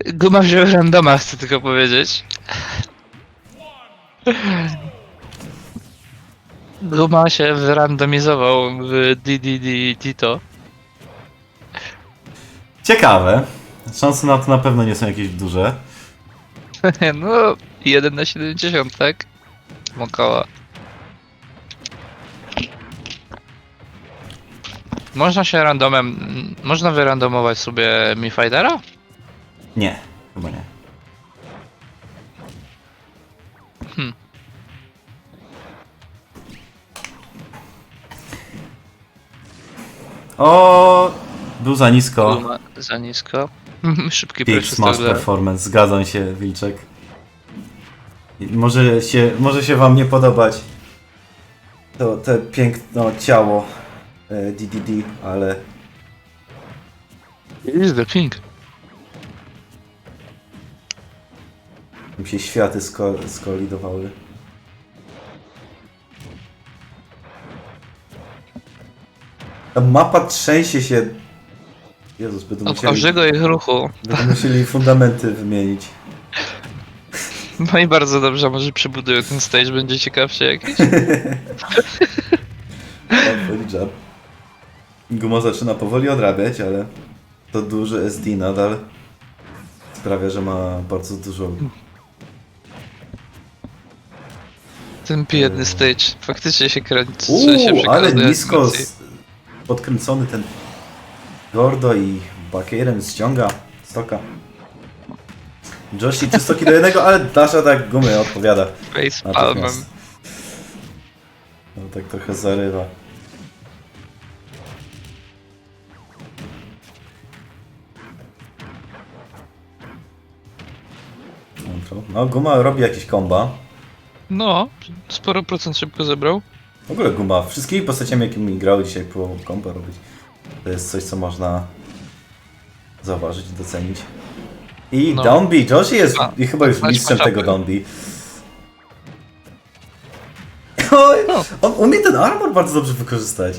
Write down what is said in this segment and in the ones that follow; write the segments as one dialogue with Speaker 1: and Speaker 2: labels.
Speaker 1: Guma wziął randoma, chcę tylko powiedzieć. Guma się wyrandomizował w DDD Tito.
Speaker 2: Ciekawe. Szanse na to na pewno nie są jakieś duże.
Speaker 1: No, 1 na 70, tak? Około. Można się randomem. Można wyrandomować sobie Mi Fightera?
Speaker 2: Nie, chyba nie.
Speaker 1: Hmm.
Speaker 2: O, był za nisko.
Speaker 1: Guma za nisko. Szybki
Speaker 2: Big
Speaker 1: pierwszy
Speaker 2: Smash
Speaker 1: start.
Speaker 2: Performance, zgadzam się, Wilczek. I Może się, może się wam nie podobać to te piękno ciało e, DDD, ale
Speaker 1: Is the king.
Speaker 2: Mi się światy sko skolidowały. Ta mapa trzęsie się. Jezus, będą
Speaker 1: Od
Speaker 2: musieli,
Speaker 1: każdego ich ruchu.
Speaker 2: będą musieli fundamenty wymienić.
Speaker 1: No i bardzo dobrze, może przebuduję ten stage, będzie ciekawszy jakiś.
Speaker 2: Powoli jab. Guma zaczyna powoli odrabiać, ale to duży SD nadal sprawia, że ma bardzo dużo.
Speaker 1: Ten biedny stage. Faktycznie się kręci.
Speaker 2: Uuu, ale nisko s- podkręcony ten Gordo i Bakierem ściąga stoka. Joshi 3 stoki do jednego, ale Dasha tak gumy odpowiada.
Speaker 1: Face palmem.
Speaker 2: No tak trochę zarywa. No, No, Guma robi jakieś komba.
Speaker 1: No, sporo procent szybko zebrał.
Speaker 2: W ogóle Guma, wszystkimi postaciami, jakimi grał dzisiaj, próbował komba robić. To jest coś, co można zauważyć i docenić. I
Speaker 1: No.
Speaker 2: Downby, Joshi jest
Speaker 1: A,
Speaker 2: i chyba już
Speaker 1: znać
Speaker 2: mistrzem
Speaker 1: matchupy.
Speaker 2: tego Downby. Oj,
Speaker 1: No.
Speaker 2: On umie ten armor bardzo dobrze wykorzystać.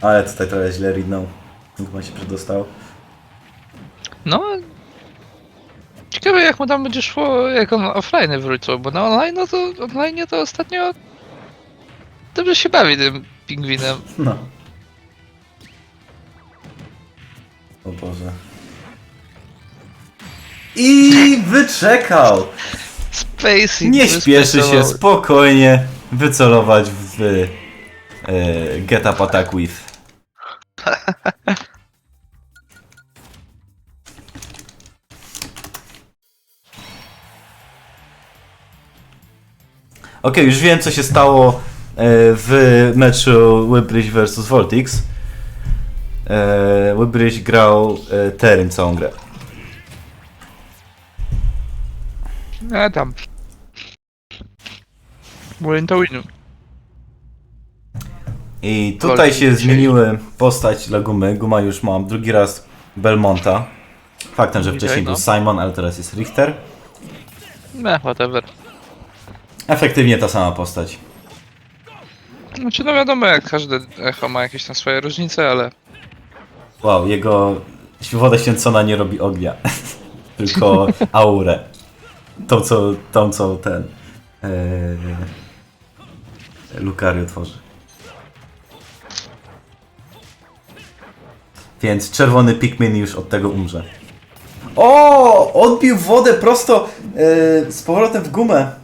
Speaker 2: Ale tutaj trochę źle ridnął. Chyba się przedostał.
Speaker 1: No. Jak mu tam będzie szło, jak on offline wrócił, bo na online no to online to ostatnio dobrze się bawi tym pingwinem.
Speaker 2: No. O Boże. I wyczekał!
Speaker 1: Spacing.
Speaker 2: Nie śpieszy się, spokojnie wycelować w e, Get Up Attack With. Okej, już wiem co się stało e, w meczu Wybryś vs Voltix. E, Wybryś grał e, Teryn całą grę.
Speaker 1: A tam. Win to winu.
Speaker 2: I tutaj się zmieniły postać dla Gumy. Guma już mam drugi raz Belmonta. Faktem, że wcześniej
Speaker 1: no.
Speaker 2: był Simon, ale teraz jest Richter.
Speaker 1: No, whatever.
Speaker 2: Efektywnie ta sama postać.
Speaker 1: Znaczy no wiadomo, jak każde echo ma jakieś tam swoje różnice, ale
Speaker 2: Wow, jego woda święcona nie robi ognia. Tylko aurę. Tą co, tą, co ten ee, Lucario tworzy. Więc czerwony Pikmin już od tego umrze. O! Odbił wodę prosto e, z powrotem w gumę.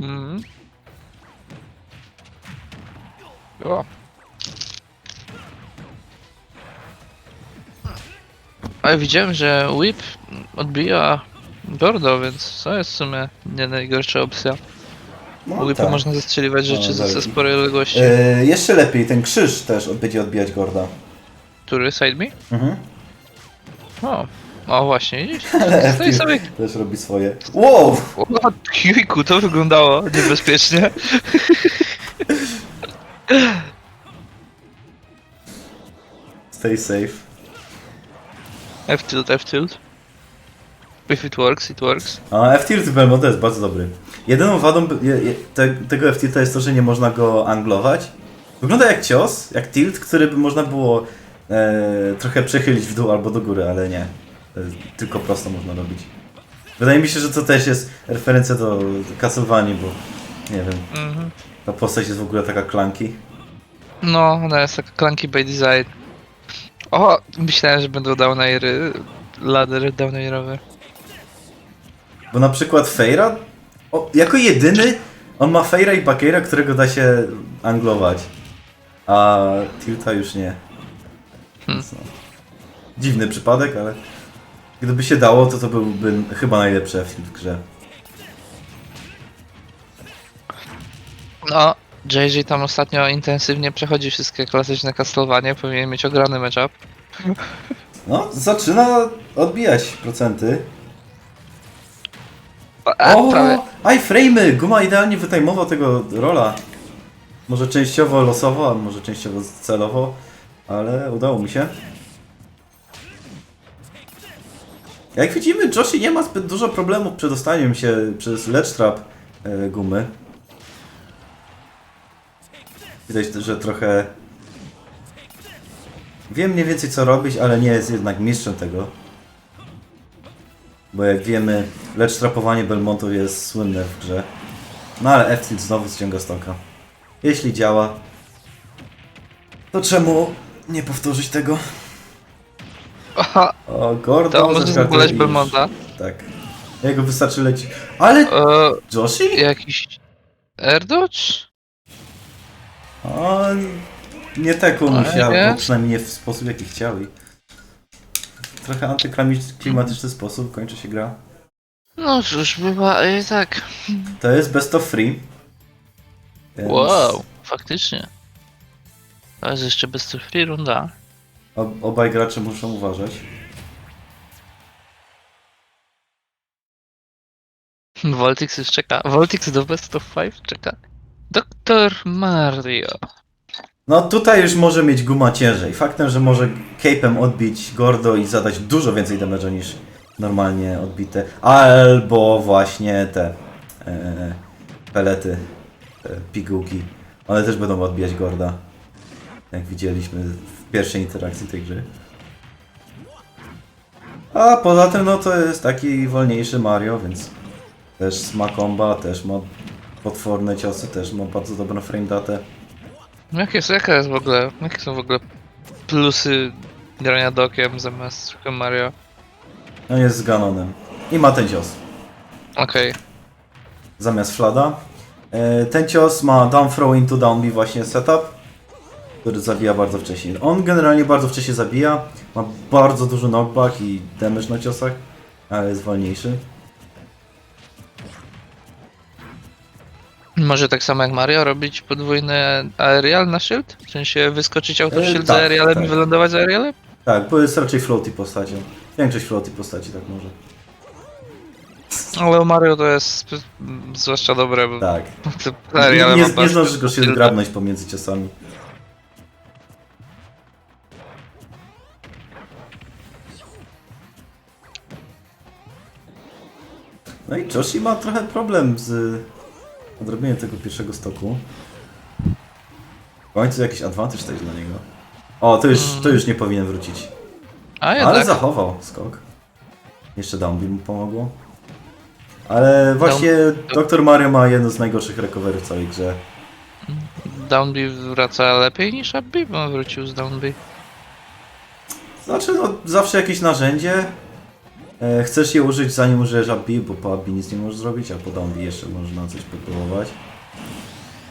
Speaker 1: Mhm. O. Ale widziałem, że Whip odbija Gordo, więc to jest w sumie nie najgorsza opcja.
Speaker 2: No, tak.
Speaker 1: można zastrzeliwać rzeczy
Speaker 2: No,
Speaker 1: ze sporej odległości.
Speaker 2: E, jeszcze lepiej, ten krzyż też będzie odbijać Gorda.
Speaker 1: Który side me?
Speaker 2: Mhm.
Speaker 1: O. O właśnie, widzisz? Stoi sobie.
Speaker 2: też robi swoje. Wow!
Speaker 1: O, to wyglądało niebezpiecznie.
Speaker 2: Stay safe.
Speaker 1: F-tilt, F-tilt. If it works, it works.
Speaker 2: A F-Tilt Belmont jest bardzo dobry. Jedyną wadą by- je, je, te, tego F-Tilta jest to, że nie można go anglować. Wygląda jak cios, jak tilt, który by można było e, trochę przechylić w dół albo do góry, ale nie. Tylko prosto można robić. Wydaje mi się, że to też jest referencja do Castlevanii, bo nie wiem,
Speaker 1: Mhm.
Speaker 2: ta postać jest w ogóle taka klanki.
Speaker 1: No, ona jest taka clunky by design. O, myślałem, że będą downiry, ladder downirowe.
Speaker 2: Bo na przykład Feira, o, jako jedyny, on ma Feira i Bakeira, którego da się anglować. A Tilta już nie.
Speaker 1: Hmm.
Speaker 2: Dziwny przypadek, ale gdyby się dało, to to byłby chyba najlepszy F w grze.
Speaker 1: No, JJ tam ostatnio intensywnie przechodzi wszystkie klasyczne Castlevania, powinien mieć ograny matchup.
Speaker 2: No, zaczyna odbijać procenty.
Speaker 1: A,
Speaker 2: o,
Speaker 1: prawie.
Speaker 2: iframe'y! Guma idealnie wytajmował tego rola. Może częściowo losowo, a może częściowo celowo, ale udało mi się. Jak widzimy, Joshi nie ma zbyt dużo problemów przy dostaniem się przez ledge trap e, gumy. Widać, że trochę... Wiem mniej więcej co robić, ale nie jest jednak mistrzem tego. Bo jak wiemy, lecz trapowanie Belmontów jest słynne w grze. No ale f znowu ściąga stoka. Jeśli działa, to czemu nie powtórzyć tego?
Speaker 1: Aha,
Speaker 2: O, Gordon
Speaker 1: to może zgulać
Speaker 2: już.
Speaker 1: Belmonta.
Speaker 2: Tak. Jego wystarczy lecieć. Ale
Speaker 1: E,
Speaker 2: Joshi?
Speaker 1: jakiś... Erdocz?
Speaker 2: On nie taką
Speaker 1: Ale
Speaker 2: musiał, bo przynajmniej nie w sposób jaki chciał i... w Trochę antyklimatyczny sposób kończy się gra.
Speaker 1: No cóż, bywa i tak.
Speaker 2: To jest best of free. Więc
Speaker 1: Wow, faktycznie. To jest jeszcze bez free runda.
Speaker 2: Ob obaj gracze muszą uważać.
Speaker 1: Voltix już czeka. Voltix do Best of Five czeka. Doktor Mario.
Speaker 2: No tutaj już może mieć guma ciężej. Faktem, że może cape'em odbić Gordo i zadać dużo więcej damage'a niż normalnie odbite. Albo właśnie te e, pelety, e, pigułki. One też będą odbijać Gorda. Jak widzieliśmy w pierwszej interakcji tej gry. A poza tym no to jest taki wolniejszy Mario, więc też ma komba, też ma potworne ciosy, też ma bardzo dobrą frame datę.
Speaker 1: Jakie jest, jaka jest w ogóle, jakie są w ogóle plusy grania dokiem zamiast Super Mario?
Speaker 2: On jest z Ganonem. I ma ten cios.
Speaker 1: Okej.
Speaker 2: Zamiast Flada. E, Ten cios ma down throw into down B właśnie setup, który zabija bardzo wcześnie. On generalnie bardzo wcześnie zabija, ma bardzo duży knockback i damage na ciosach, ale jest wolniejszy.
Speaker 1: Może tak samo jak Mario robić podwójny aerial na shield? W sensie wyskoczyć auto
Speaker 2: E,
Speaker 1: shield
Speaker 2: tak,
Speaker 1: z aerialem
Speaker 2: tak.
Speaker 1: i wylądować z aerialem?
Speaker 2: Tak, bo jest raczej floaty postacią. Większość floaty postaci tak może.
Speaker 1: Ale Mario to jest zwłaszcza dobre, bo
Speaker 2: Tak. Nie, nie, nie zdążysz go się grabnąć pomiędzy ciosami. No i Joshi ma trochę problem z odrobieniem tego pierwszego stoku. W końcu jakiś advantage też dla niego. O, to już, to już nie powinien wrócić.
Speaker 1: A
Speaker 2: Ale
Speaker 1: jednak.
Speaker 2: zachował skok. Jeszcze Downbeat mu pomogło. Ale właśnie Dr. Mario ma jedno z najgorszych recovery w całej grze.
Speaker 1: Downbeat wraca lepiej niż Upbeat, bo on wrócił z Downbeat.
Speaker 2: Znaczy, no, zawsze jakieś narzędzie. E, chcesz je użyć zanim użyjesz ABI, bo po ABI nic nie możesz zrobić, a po DAMBI jeszcze można coś popróbować.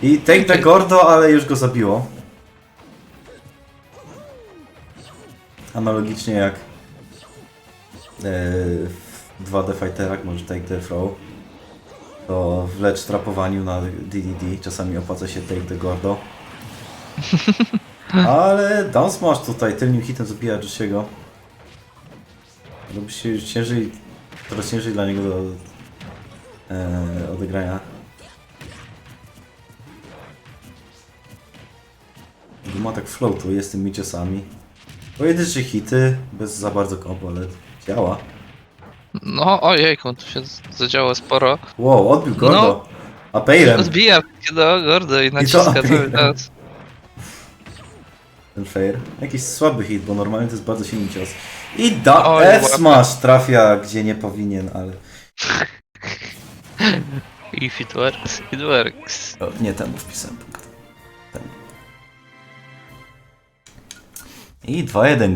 Speaker 2: I take the Gordo, ale już go zabiło. Analogicznie jak e, w 2D Fighterach możesz take the throw. To w lecz trapowaniu na DDD czasami opłaca się take the Gordo. Ale Down Smash tutaj tylnym hitem zabija Joshiego. Robi się już ciężej, coraz ciężej dla niego do e, odegrania. Guma tak floatuje z tymi ciosami. Pojedyncze hity, bez za bardzo kombo, ale działa.
Speaker 1: No ojejku, tu się z- zadziało sporo.
Speaker 2: Wow, odbił Gordo.
Speaker 1: No.
Speaker 2: A Pejrem.
Speaker 1: Odbija do Gordo i naciska
Speaker 2: apelem.
Speaker 1: cały czas.
Speaker 2: Ten fair. Jakiś słaby hit, bo normalnie to jest bardzo silny cios. I da
Speaker 1: Oj,
Speaker 2: F-smash trafia gdzie nie powinien, ale...
Speaker 1: If it works, it works.
Speaker 2: O, nie temu wpisałem punkt. Temu. I 2-1 guma